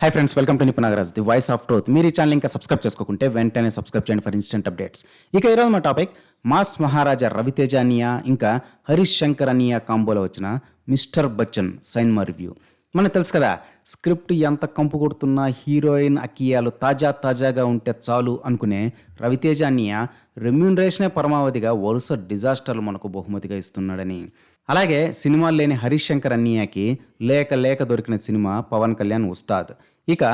High friends welcome to నిపుణగరాజ్ the voice of truth మీరు ఈ ఛానల్ ఇంకా సబ్స్క్రైబ్ చేసుకుంటే వెంటనే సబ్స్క్రైబ్ చేయండి ఫర్ ఇన్స్టెంట్ అప్డేట్స్ ఇక ఈరోజు మా టాపిక్ మాస్ మహారాజా రవితేజ అనియా ఇంకా హరీష్ శంకర్ అనియా కాంబోలో వచ్చిన మిస్టర్ బచ్చన్ సైన్మా రివ్యూ మనకు తెలుసు కదా స్క్రిప్ట్ ఎంత కంపు కొడుతున్నా హీరోయిన్ అకియాలు తాజా తాజాగా ఉంటే చాలు అనుకునే రవితేజ అనియా రెమ్యూనరేషనే పరమావధిగా వరుస డిజాస్టర్లు మనకు బహుమతిగా ఇస్తున్నాడని. అలాగే సినిమాలు లేని హరీష్ శంకర్ అన్నయ్యకి లేక లేక దొరికిన సినిమా పవన్ కళ్యాణ్ ఉస్తాద్. ఇక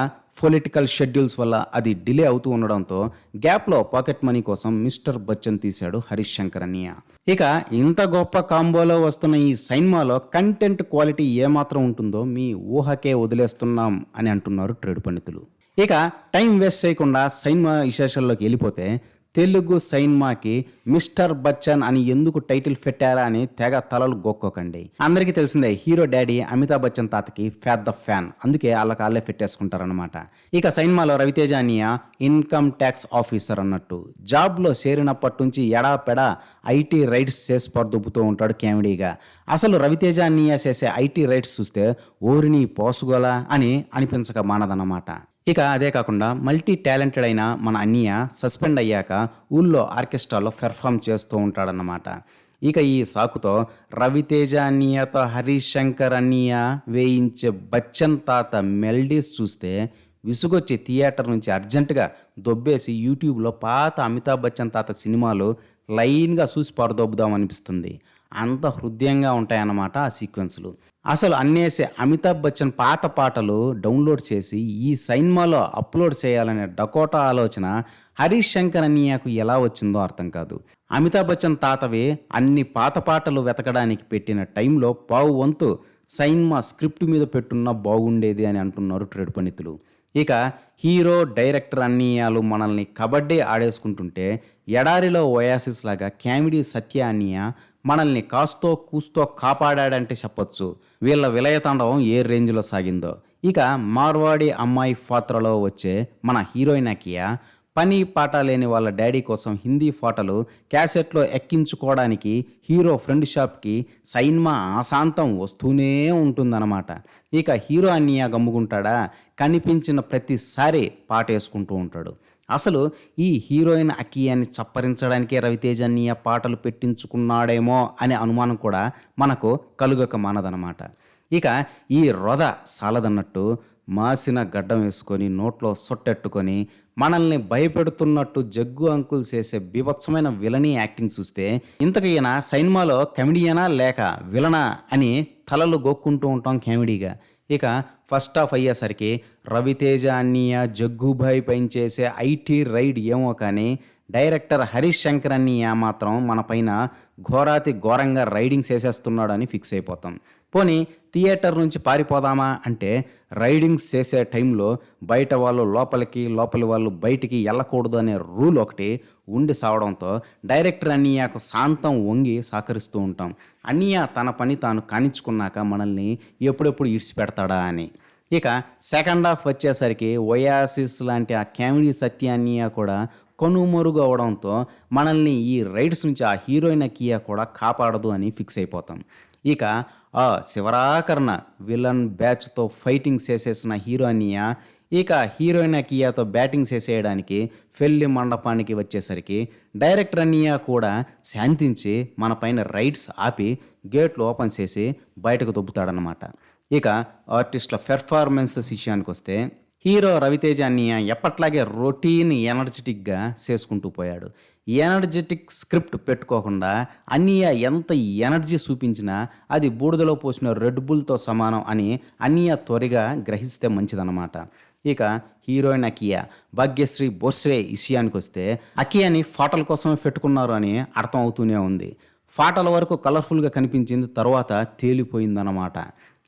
పొలిటికల్ షెడ్యూల్స్ వల్ల అది డిలే అవుతూ ఉండడంతో గ్యాప్లో పాకెట్ మనీ కోసం మిస్టర్ బచ్చన్ తీశాడు హరీష్ శంకర్ అన్నయ్య. ఇక ఇంత గొప్ప కాంబోలో వస్తున్న ఈ సినిమాలో కంటెంట్ క్వాలిటీ ఏమాత్రం ఉంటుందో మీ ఊహకే వదిలేస్తున్నాం అని అంటున్నారు ట్రేడ్ పండితులు. ఇక టైం వేస్ట్ చేయకుండా సినిమా విశేషాల్లోకి వెళ్ళిపోతే తెలుగు సైన్మాకి మిస్టర్ బచ్చన్ అని ఎందుకు టైటిల్ పెట్టారా అని తెగ తలలు గొక్కోకండి. అందరికీ తెలిసిందే హీరో డాడీ అమితాబ్ బచ్చన్ తాతకి ఫ్యాట్ ద ఫ్యాన్. అందుకే వాళ్ళ కాళ్ళే పెట్టేసుకుంటారనమాట ఇక సైన్మాలో రవితేజ ఇన్కమ్ ట్యాక్స్ ఆఫీసర్ అన్నట్టు. జాబ్లో చేరినప్పటి నుంచి ఎడాపెడా ఐటీ రైట్స్ చేసి పర్దుపుతూ ఉంటాడు కామెడీగా. అసలు రవితేజ అన్నయ్య చేసే ఐటీ రైట్స్ చూస్తే ఓరిని పోసుగోలా అని అనిపించక మానదన్నమాట. ఇక అదే కాకుండా మల్టీ టాలెంటెడ్ అయిన మన అన్నయ్య సస్పెండ్ అయ్యాక ఊళ్ళో ఆర్కెస్ట్రాలో పెర్ఫామ్ చేస్తూ ఉంటాడన్నమాట. ఇక ఈ సాకుతో రవితేజ అన్నయ్యతో హరీష్ శంకర్ అన్నయ్య వేయించే బచ్చన్ తాత మెల్డీస్ చూస్తే విసుగొచ్చి థియేటర్ నుంచి అర్జెంటుగా దొబ్బేసి యూట్యూబ్లో పాత అమితాబ్ బచ్చన్ తాత సినిమాలు లైన్గా చూసి పరదొబ్బుదాం అనిపిస్తుంది. అంత హృదయంగా ఉంటాయన్నమాట ఆ సీక్వెన్స్లు. అసలు అన్నేసే అమితాబ్ బచ్చన్ పాత పాటలు డౌన్లోడ్ చేసి ఈ సైన్మాలో అప్లోడ్ చేయాలనే డకోటా ఆలోచన హరీష్ శంకర్ అన్నయ్యకు ఎలా వచ్చిందో అర్థం కాదు. అమితాబ్ బచ్చన్ తాతవి అన్ని పాత పాటలు వెతకడానికి పెట్టిన టైంలో పావు వంతు సైన్మా స్క్రిప్ట్ మీద పెట్టున్నా బాగుండేది అని అంటున్నారు ట్రేడ్ పండితులు. ఇక హీరో డైరెక్టర్ అన్నయ్యాలు మనల్ని కబడ్డీ ఆడేసుకుంటుంటే ఎడారిలో ఓయాసిస్ లాగా కామెడీ సత్య అన్నయ్య మనల్ని కాస్తో కూస్తో కాపాడాడంటే చెప్పొచ్చు. వీళ్ళ విలయతాండవం ఏ రేంజ్లో సాగిందో. ఇక మార్వాడి అమ్మాయి పాత్రలో వచ్చే మన హీరోయిన్ అకియా పని పాట లేని వాళ్ళ డాడీ కోసం హిందీ పాటలు క్యాసెట్లో ఎక్కించుకోవడానికి హీరో ఫ్రెండ్ షాప్కి సైన్మా ఆశాంతం వస్తూనే ఉంటుందన్నమాట. ఇక హీరో అన్నయ్య గమ్ముకుంటాడా? కనిపించిన ప్రతిసారి పాట వేసుకుంటూ ఉంటాడు. అసలు ఈ హీరోయిన్ అకియాని చప్పరించడానికే రవితేజ అన్నయ్య పాటలు పెట్టించుకున్నాడేమో అనే అనుమానం కూడా మనకు కలుగక మానదనమాట ఇక ఈ రొద సాలదన్నట్టు మాసిన గడ్డం వేసుకొని నోట్లో సొట్టెట్టుకొని మనల్ని భయపెడుతున్నట్టు జగ్గు అంకుల్ చేసే బీభత్సమైన విలని యాక్టింగ్ చూస్తే ఇంతకు ఈయన సైన్మాలో కమెడియనా లేక విలనా అని తలలు గోక్కుంటూ ఉంటాం కామెడీగా. ఇక ఫస్ట్ హాఫ్ అయ్యేసరికి రవితేజ అన్నయ్య జగ్గుభాయ్ పైన చేసే ఐటీ రైడ్ ఏమో కానీ డైరెక్టర్ హరీష్ శంకర్ అన్నయ్య మాత్రం మన పైన ఘోరాతి ఘోరంగా రైడింగ్ వేసేస్తున్నాడు అని ఫిక్స్ అయిపోతాం. పోనీ థియేటర్ నుంచి పారిపోదామా అంటే రైడింగ్స్ చేసే టైంలో బయట వాళ్ళు లోపలికి లోపలి వాళ్ళు బయటికి వెళ్ళకూడదు అనే రూల్ ఒకటి ఉండి సావడంతో డైరెక్టర్ అన్నయ్యకు శాంతం వంగి సహకరిస్తూ ఉంటాం. అన్నయ్య తన పని తాను కానించుకున్నాక మనల్ని ఎప్పుడెప్పుడు ఇడిచిపెడతాడా అని. ఇక సెకండ్ హాఫ్ వచ్చేసరికి ఒయాసిస్ లాంటి ఆ కామెడీ సత్య కూడా కనుమరుగు అవడంతో మనల్ని ఈ రైడ్స్ నుంచి ఆ హీరోయిన్ కియా కూడా కాపాడదు అని ఫిక్స్ అయిపోతాం. ఇక ఆ శివరాకరణ విలన్ బ్యాచ్తో ఫైటింగ్ చేసేసిన హీరోయినియా ఇక హీరోయిన్ కియాతో బ్యాటింగ్ చేసేయడానికి పెళ్ళి మండపానికి వచ్చేసరికి డైరెక్టర్ అనియా కూడా శాంతించి మన పైన రైడ్స్ ఆపి గేట్లు ఓపెన్ చేసి బయటకు దొబ్బుతాడనమాట ఇక ఆర్టిస్టుల పెర్ఫార్మెన్సెస్ విషయానికి వస్తే హీరో రవితేజ ఎప్పట్లాగే రొటీన్ ఎనర్జెటిక్గా చేసుకుంటూ పోయాడు. ఎనర్జెటిక్ స్క్రిప్ట్ పెట్టుకోకుండా అన్నయ్య ఎంత ఎనర్జీ చూపించినా అది బూడిదలో పోసిన రెడ్ బుల్తో సమానం అని అన్నయ్య త్వరగా గ్రహిస్తే మంచిదన్నమాట. ఇక హీరోయిన్ అకియా భాగ్యశ్రీ బోస్రే విషయానికి వస్తే అకియాని ఫాటల కోసమే పెట్టుకున్నారు అని అర్థం అవుతూనే ఉంది. ఫాటల వరకు కలర్ఫుల్గా కనిపించింది తర్వాత తేలిపోయిందన్నమాట.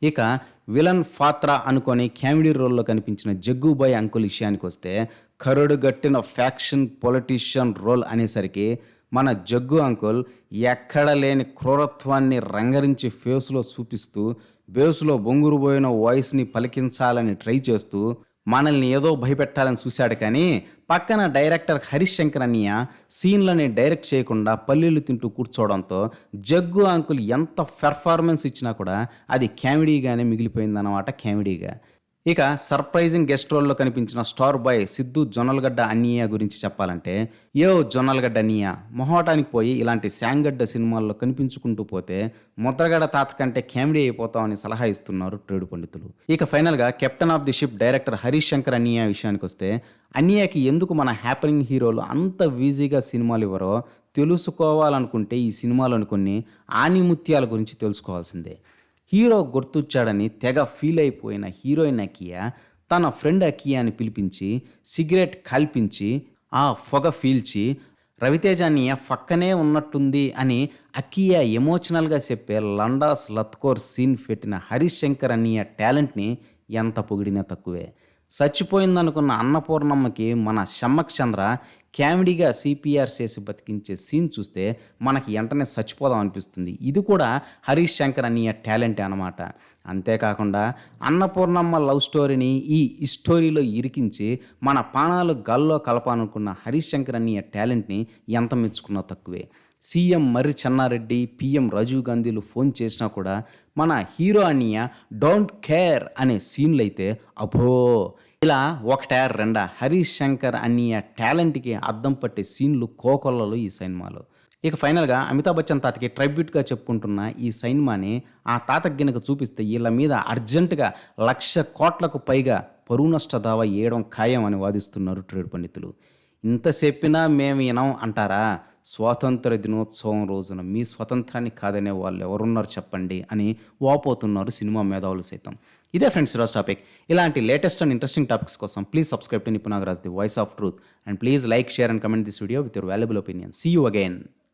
ఇక విలన్ ఫాత్రా అనుకొని కామెడీ రోల్లో కనిపించిన జగ్గుబాయ్ అంకుల్ విషయానికి వస్తే కరుడుగట్టిన ఫ్యాక్షన్ పొలిటీషియన్ రోల్ అనేసరికి మన జగ్గు అంకుల్ ఎక్కడ లేని క్రూరత్వాన్ని రంగరించి ఫేస్లో చూపిస్తూ బేసులో బొంగురుపోయిన వాయిస్ని పలికించాలని ట్రై చేస్తూ మనల్ని ఏదో భయపెట్టాలని చూశాడు కానీ పక్కన డైరెక్టర్ హరీష్ శంకర్ అన్నయ్య సీన్లని డైరెక్ట్ చేయకుండా పల్లీలు తింటూ కూర్చోవడంతో జగ్గు అంకుల్ ఎంత పెర్ఫార్మెన్స్ ఇచ్చినా కూడా అది కామెడీగానే మిగిలిపోయిందన్నమాట కామెడీగా. ఇక సర్ప్రైజింగ్ గెస్ట్ రోల్లో కనిపించిన స్టార్ బాయ్ సిద్ధు జొన్నలగడ్డ అన్నయ్య గురించి చెప్పాలంటే ఏ జొన్నలగడ్డ అన్నయ్య మొహోటానికి పోయి ఇలాంటి శాంగడ్డ సినిమాల్లో కనిపించుకుంటూ పోతే ముద్రగడ తాత కంటే కామెడీ అయిపోతామని సలహా ఇస్తున్నారు ట్రేడు పండితులు. ఇక ఫైనల్గా captain of the ship director Harish Shankar అన్నయ్య విషయానికి వస్తే అన్నయ్యకి ఎందుకు మన హ్యాపనింగ్ హీరోలు అంత బిజీగా సినిమాలు ఇవ్వరో తెలుసుకోవాలనుకుంటే ఈ సినిమాలోని కొన్ని ఆనిముత్యాల గురించి తెలుసుకోవాల్సిందే. హీరో గుర్తొచ్చాడని తెగ ఫీల్ అయిపోయిన హీరోయిన్ అకియా తన ఫ్రెండ్ అకియాని పిలిపించి సిగరెట్ కల్పించి ఆ పొగ పీల్చి రవితేజాని పక్కనే ఉన్నట్టుంది అని అకియా ఎమోషనల్గా చెప్పే లండాస్ లత్కోర్ సీన్ పెట్టిన హరీష్ శంకర్ అన్నయ్య టాలెంట్ని ఎంత పొగిడినా తక్కువే. చచ్చిపోయిందనుకున్న అన్నపూర్ణమ్మకి మన షమ్మక్ చంద్ర కామెడీగా సిపిఆర్ చేసి బతికించే సీన్ చూస్తే మనకి వెంటనే చచ్చిపోదాం అనిపిస్తుంది. ఇది కూడా హరీష్ శంకర్ అన్నయ్య టాలెంట్ అనమాట అంతేకాకుండా అన్నపూర్ణమ్మ లవ్ స్టోరీని ఈ స్టోరీలో ఇరికించి మన పానాలు గల్లో కలపాలనుకున్న హరీష్ శంకర్ అన్నయ్య టాలెంట్ని ఎంత మెచ్చుకున్నా తక్కువే. సీఎం మర్రి చెన్నారెడ్డి పిఎం రాజీవ్ గాంధీలు ఫోన్ చేసినా కూడా మన హీరో అన్నయ్య డోంట్ కేర్ అనే సీన్లు అయితే అభో ఇలా ఒకటే రెండా హరీష్ శంకర్ అన్నయ్య టాలెంట్కి అద్దం పట్టే సీన్లు కోకొల్లలు ఈ సినిమాలో. ఇక ఫైనల్గా అమితాబ్ బచ్చన్ తాతకి ట్రైబ్యూట్గా చెప్పుకుంటున్న ఈ సినిమాని ఆ తాతకి గినక చూపిస్తే వీళ్ళ మీద అర్జెంటుగా లక్ష కోట్లకు పైగా పరువు నష్ట దావా వేయడం ఖాయం అని వాదిస్తున్నారు ట్రేడ్ పండితులు. ఇంత చెప్పినా మేము వినం అంటారా? స్వాతంత్ర దినోత్సవం రోజున మీ స్వతంత్రాన్ని కాదనే వాళ్ళు ఎవరున్నారు చెప్పండి అని వాపోతున్నారు సినిమా మేధావులు సైతం. ఇదే ఫ్రెండ్స్ ఈరోజు టాపిక్ ఇలాంటి లేటెస్ట్ అండ్ ఇంట్రెస్టింగ్ టాపిక్స్ కోసం please subscribe to Nipunagaraj the voice of truth and please like share and comment this video with your valuable opinion see you again